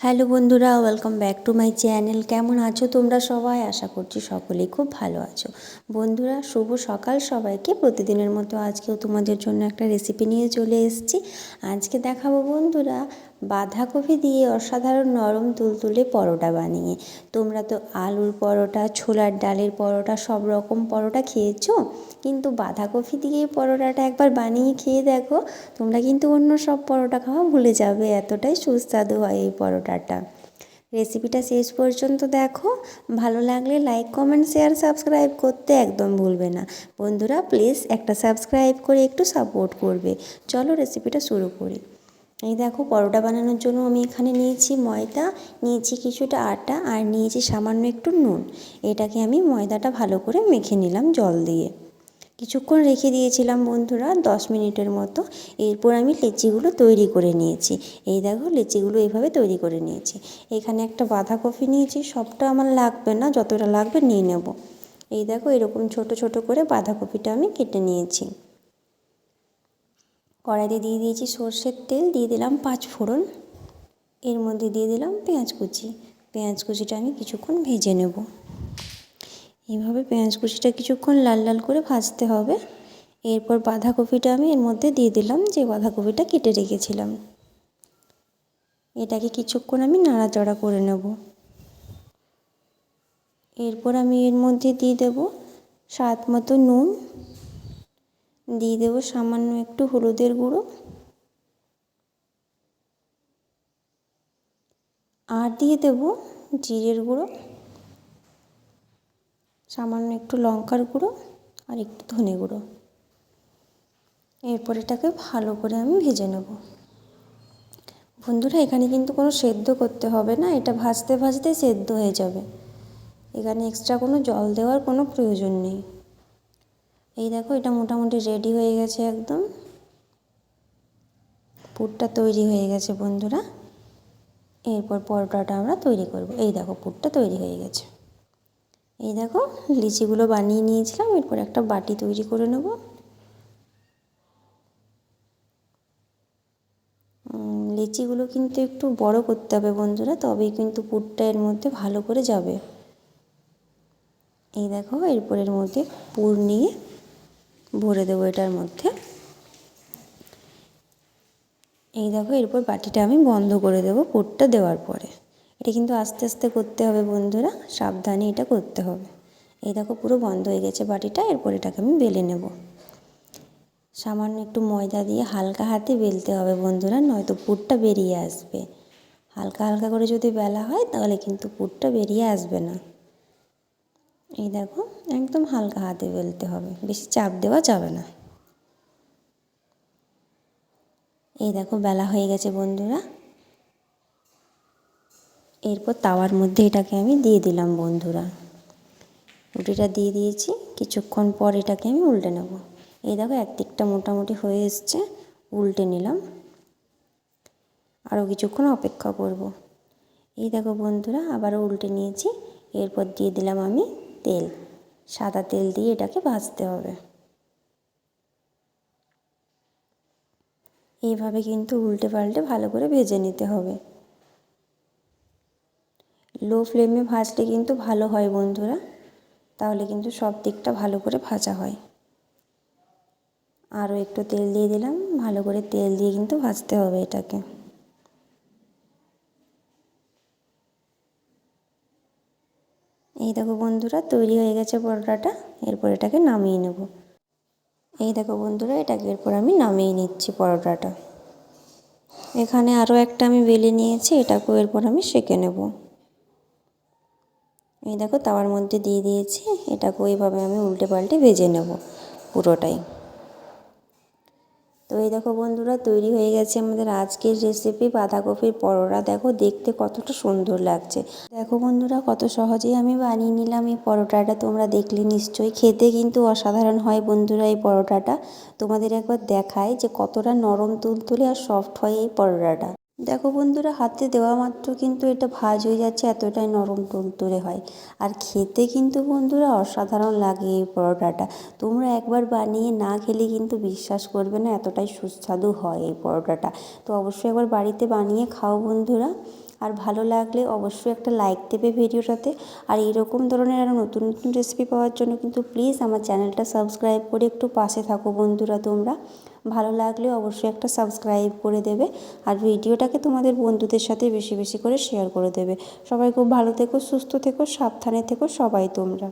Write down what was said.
Hello বন্ধুরা welcome back to my channel কেমন আছো তোমরা সবাই? আশা করছি সকলেই খুব ভালো আছো। বন্ধুরা, শুভ সকাল সবাইকে। প্রতিদিনের মতো আজকেও তোমাদের জন্য একটা রেসিপি নিয়ে চলে এসেছি। আজকে দেখাবো বন্ধুরা বাঁধাকপি দিয়ে অসাধারণ নরম তুলতুলে পরোটা বানিয়ে। তোমরা তো আলুর পরোটা, ছোলার ডালের পরোটা, সব রকম পরোটা খেয়েছো? কিন্তু বাঁধাকপি দিয়ে পরোটাটা একবার বানিয়ে খেয়ে দেখো, তোমরা কিন্তু অন্য সব পরোটা খাওয়া ভুলে যাবে। এতটাই সুস্বাদু হয় এই পরোটাটা। রেসিপিটা শেষ পর্যন্ত দেখো। ভালো লাগলে লাইক কমেন্ট শেয়ার সাবস্ক্রাইব করতে একদম ভুলবে না। বন্ধুরা প্লিজ একটা সাবস্ক্রাইব করে একটু সাপোর্ট করবে। চলো রেসিপিটা শুরু করি। এই দেখো, পরোটা বানানোর জন্য আমি এখানে নিয়েছি ময়দা, নিয়েছি কিছুটা আটা আর নিয়েছি সামান্য একটু নুন। এটাকে আমি ময়দাটা ভালো করে মেখে নিলাম জল দিয়ে। কিছুক্ষণ রেখে দিয়েছিলাম বন্ধুরা, দশ মিনিটের মতো। এরপর আমি লেচিগুলো তৈরি করে নিয়েছি। এই দেখো, লেচিগুলো এইভাবে তৈরি করে নিয়েছি। এখানে একটা বাঁধাকপি নিয়েছি, সবটা আমার লাগবে না, যতটা লাগবে নিয়ে নেব। এই দেখো, এরকম ছোট ছোট করে বাঁধাকপিটা আমি কেটে নিয়েছি। কড়াইতে দিয়ে দিয়েছি সর্ষের তেল, দিয়ে দিলাম পাঁচ ফোড়ন। এর মধ্যে দিয়ে দিলাম পেঁয়াজ কুচি। পেঁয়াজ কুচিটা আমি কিছুক্ষণ ভেজে নেব। এইভাবে পেঁয়াজ কুচিটা কিছুক্ষণ লাল লাল করে ভাজতে হবে। এরপর বাঁধাকপিটা আমি এর মধ্যে দিয়ে দিলাম যে বাঁধাকপিটা কেটে রেখেছিলাম। এটাকে কিছুক্ষণ আমি নাড়াচাড়া করে নেব। এরপর আমি এর মধ্যে দিয়ে দেব স্বাদ মতো নুন। দিয়ে দেব সামান্য একটু হলুদের গুঁড়ো। আর দিয়ে দেব জিরের গুঁড়ো। সামান্য একটু লঙ্কার গুঁড়ো আর একটু ধনে গুঁড়ো। এরপর এটাকে ভালো করে আমি ভেজে নেব। বন্ধুরা, এখানে কিন্তু কোনো সেদ্ধ করতে হবে না, এটা ভাজতে ভাজতে সেদ্ধ হয়ে যাবে। এখানে এক্সট্রা কোনো জল দেওয়ার কোনো প্রয়োজন নেই। এই দেখো, এটা মোটামুটি রেডি হয়ে গেছে একদম। পুরটা তৈরি হয়ে গেছে বন্ধুরা। এরপর পরোটাটা আমরা তৈরি করব। এই দেখো, পুরটা তৈরি হয়ে গেছে। এই দেখো, লিচিগুলো বানিয়ে নিয়েছিলাম, এরপর একটা বাটি তৈরি করে নেব। লিচিগুলো কিন্তু একটু বড় করতে হবে বন্ধুরা, তবেই কিন্তু পুরটা এর মধ্যে ভালো করে যাবে। এই দেখো, এরপর এর মধ্যে পুর নিয়ে ভরে দেবো এটার মধ্যে। এই দেখো, এরপর বাটিটা আমি বন্ধ করে দেবো পুরটা দেওয়ার পরে। এটা কিন্তু আস্তে আস্তে করতে হবে বন্ধুরা, সাবধানে এটা করতে হবে। এই দেখো, পুরো বন্ধ হয়ে গেছে বাটিটা, এরপর এটাকে আমি বেলে নেব। সামান্য একটু ময়দা দিয়ে হালকা হাতে বেলতে হবে বন্ধুরা, নয়তো পুরটা বেরিয়ে আসবে। হালকা হালকা করে যদি বেলা হয়, তাহলে কিন্তু পুরটা বেরিয়ে আসবে না। এই দেখো একদম হালকা হাতে বেলতে হবে। বেশি চাপ দেওয়া যাবে না। এই দেখো বেলা হয়ে গেছে বন্ধুরা। এরপর তাওয়ার মধ্যে এটাকে আমি দিয়ে দিলাম বন্ধুরা। রুটিটা দিয়ে দিয়েছি। কিছুক্ষণ পর এটাকে আমি উল্টে নেব। এই দেখো একদিকটা মোটামুটি হয়ে এসছে। উল্টে নিলাম। আরও কিছুক্ষণ অপেক্ষা করব। এই দেখো বন্ধুরা, আবারও উল্টে নিয়েছি। এরপর দিয়ে দিলাম আমি তেল। সাদা তেল দিয়ে এটাকে ভাজতে হবে। এইভাবে কিন্তু উল্টে পাল্টে ভালো করে ভেজে নিতে হবে। লো ফ্লেমে ভাজলে কিন্তু ভালো হয় বন্ধুরা। তাহলে কিন্তু সব দিকটা ভালো করে ভাজা হয়। আরও একটু তেল দিয়ে দিলাম। ভালো করে তেল দিয়ে কিন্তু ভাজতে হবে এটাকে। এই দেখো বন্ধুরা, তৈরি হয়ে গেছে পরোটাটা। এরপর এটাকে নামিয়ে নেব। এই দেখো বন্ধুরা, এটাকে এরপর আমি নামিয়ে নিচ্ছি পরোটাটা। এখানে আরও একটা আমি বেলে নিয়েছি, এটাকেও এরপর আমি সেঁকে নেব। এই দেখো, তাওয়ার মধ্যে দিয়ে দিয়েছি, এটাকেও এইভাবে আমি উল্টে পাল্টে ভেজে নেব পুরোটাই। তো এই দেখো বন্ধুরা, তৈরি হয়ে গেছে আমাদের আজকের রেসিপি বাঁধাকপির পরোটা। দেখো দেখতে কতটা সুন্দর লাগছে। দেখো বন্ধুরা, কত সহজেই আমি বানিয়ে নিলাম এই পরোটাটা। তোমরা দেখলে নিশ্চয়ই। খেতে কিন্তু অসাধারণ হয় বন্ধুরা এই পরোটাটা। তোমাদের একবার দেখায় যে কতটা নরম, তুলতুলে আর সফট হয় এই পরোটাটা। দেখো বন্ধুরা, হাতে দেওয়া মাত্র কিন্তু এটা ভাজ হয়ে যাচ্ছে, এতটাই নরম তুলতুলে হয়। আর খেতে কিন্তু বন্ধুরা অসাধারণ লাগে এই পরোটাটা। তোমরা একবার বানিয়ে না খেলে কিন্তু বিশ্বাস করবে না, এতটাই সুস্বাদু হয় এই পরোটাটা। তো অবশ্যই একবার বাড়িতে বানিয়ে খাও বন্ধুরা। আর ভালো লাগলে অবশ্যই একটা লাইক দেবে ভিডিওটাতে। আর এরকম ধরনের আরও নতুন নতুন রেসিপি পাওয়ার জন্য কিন্তু প্লিজ আমার চ্যানেলটা সাবস্ক্রাইব করে একটু পাশে থাকো বন্ধুরা তোমরা। ভালো লাগলে অবশ্যই একটা সাবস্ক্রাইব করে দেবে আর ভিডিওটাকে তোমাদের বন্ধুদের সাথে বেশি বেশি করে শেয়ার করে দেবে। সবাই খুব ভালো থেকো, সুস্থ থেকো, সাবধানে থেকো সবাই তোমরা।